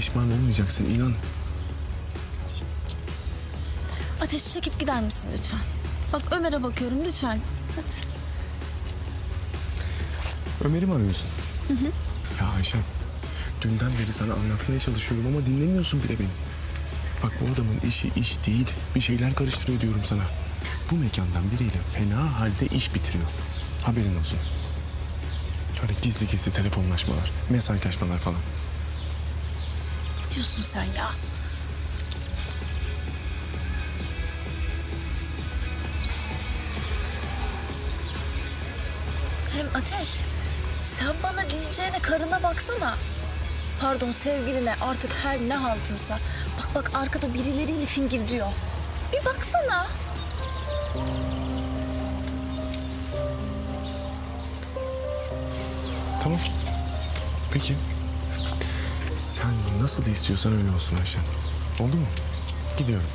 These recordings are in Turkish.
Pişman olmayacaksın inan. Ateş çekip gider misin lütfen? Bak Ömer'e bakıyorum lütfen. Hadi. Ömer'i mi arıyorsun? Ya Ayşen, dünden beri sana anlatmaya çalışıyorum ama dinlemiyorsun bile beni. Bak bu adamın işi iş değil, bir şeyler karıştırıyor diyorum sana. Bu mekandan biriyle fena halde iş bitiriyor. Haberin olsun. Öyle gizli gizli telefonlaşmalar, mesajlaşmalar falan. Diyorsun sen ya? Hem Ateş, sen bana diyeceğine karına baksana. Pardon sevgiline artık her ne haltınsa. Bak bak arkada birileriyle fingir diyor. Bir baksana. Tamam. Peki. Sen nasıl istiyorsan öyle olsun Ayşen. Oldu mu? Gidiyorum.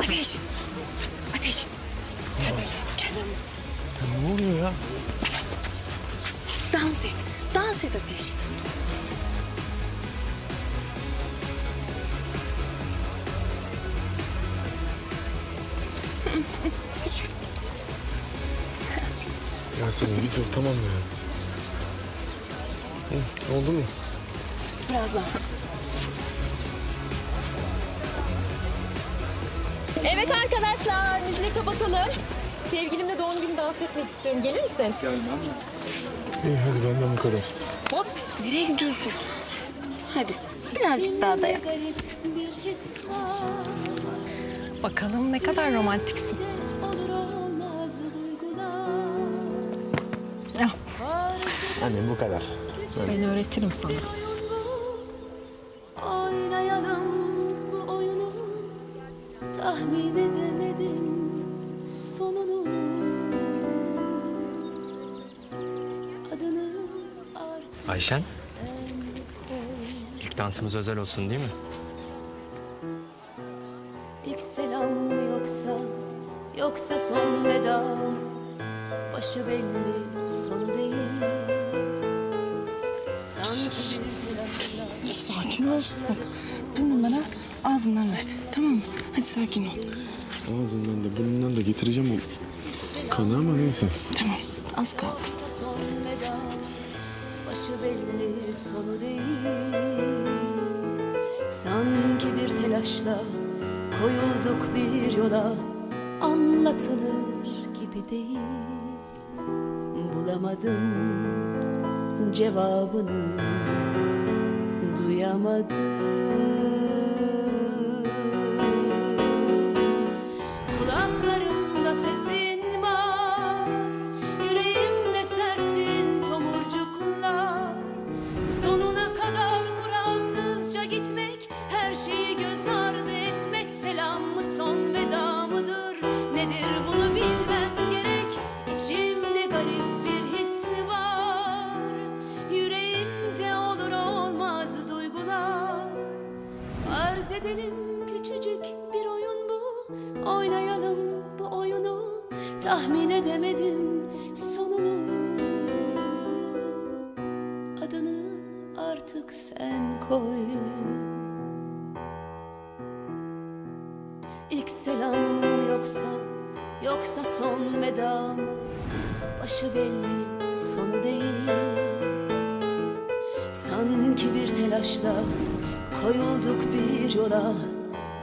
Ateş. Ateş. Gel böyle. Gel. Ya ne oluyor ya? Dans et. Dans et Ateş. Yasemin bir dur tamam mı ya? Hı, oldu mu? Biraz daha. Evet arkadaşlar, müziği kapatalım. Sevgilimle doğum günü dans etmek istiyorum. Gelir misin? İyi hadi benden bu kadar. Hop. Nereye gidiyorsun? Hadi. Birazcık daha dayan. Bakalım ne kadar romantiksin. Anne bu kadar. ben öğretirim sana. Oynayalım bu oyunu Tahmin edemedim sonunu Adını artık Ayşen, ilk dansımız özel olsun değil mi? İlk selam yoksa Yoksa son veda mı? Başı belli sonu değil Sakin ol. Bak bu numara ağzından ver. Tamam mı? Hadi sakin ol. Ağzından da burnundan da getireceğim o kanı ama neyse. Tamam. Az kaldı. Başı belli sonu değil Sanki bir telaşla Koyulduk bir yola Anlatılır gibi değil Bulamadım cevabını Duyamadım Oynayalım bu oyunu. Tahmin edemedim sonunu. Adını artık sen koy. İlk selam yoksa Yoksa son veda mı? Başı belli sonu değil. Sanki bir telaşla koyulduk bir yola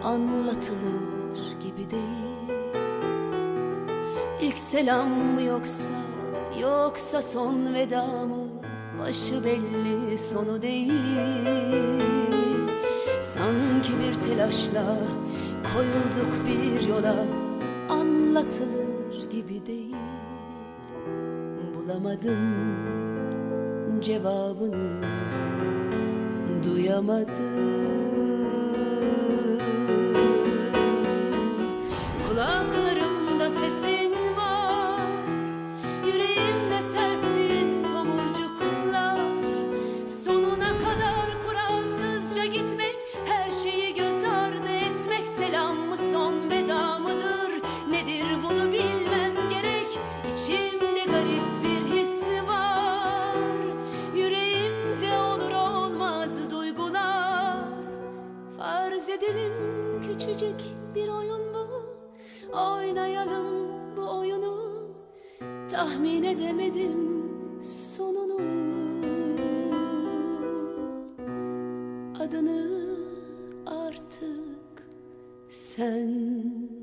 anlatılır gibi değil. İlk selam mı yoksa yoksa son veda mı başı belli sonu değil. Sanki bir telaşla koyulduk bir yola anlatılır gibi değil. Bulamadım cevabını duyamadım tahmin edemedim sonunu. Adını artık sen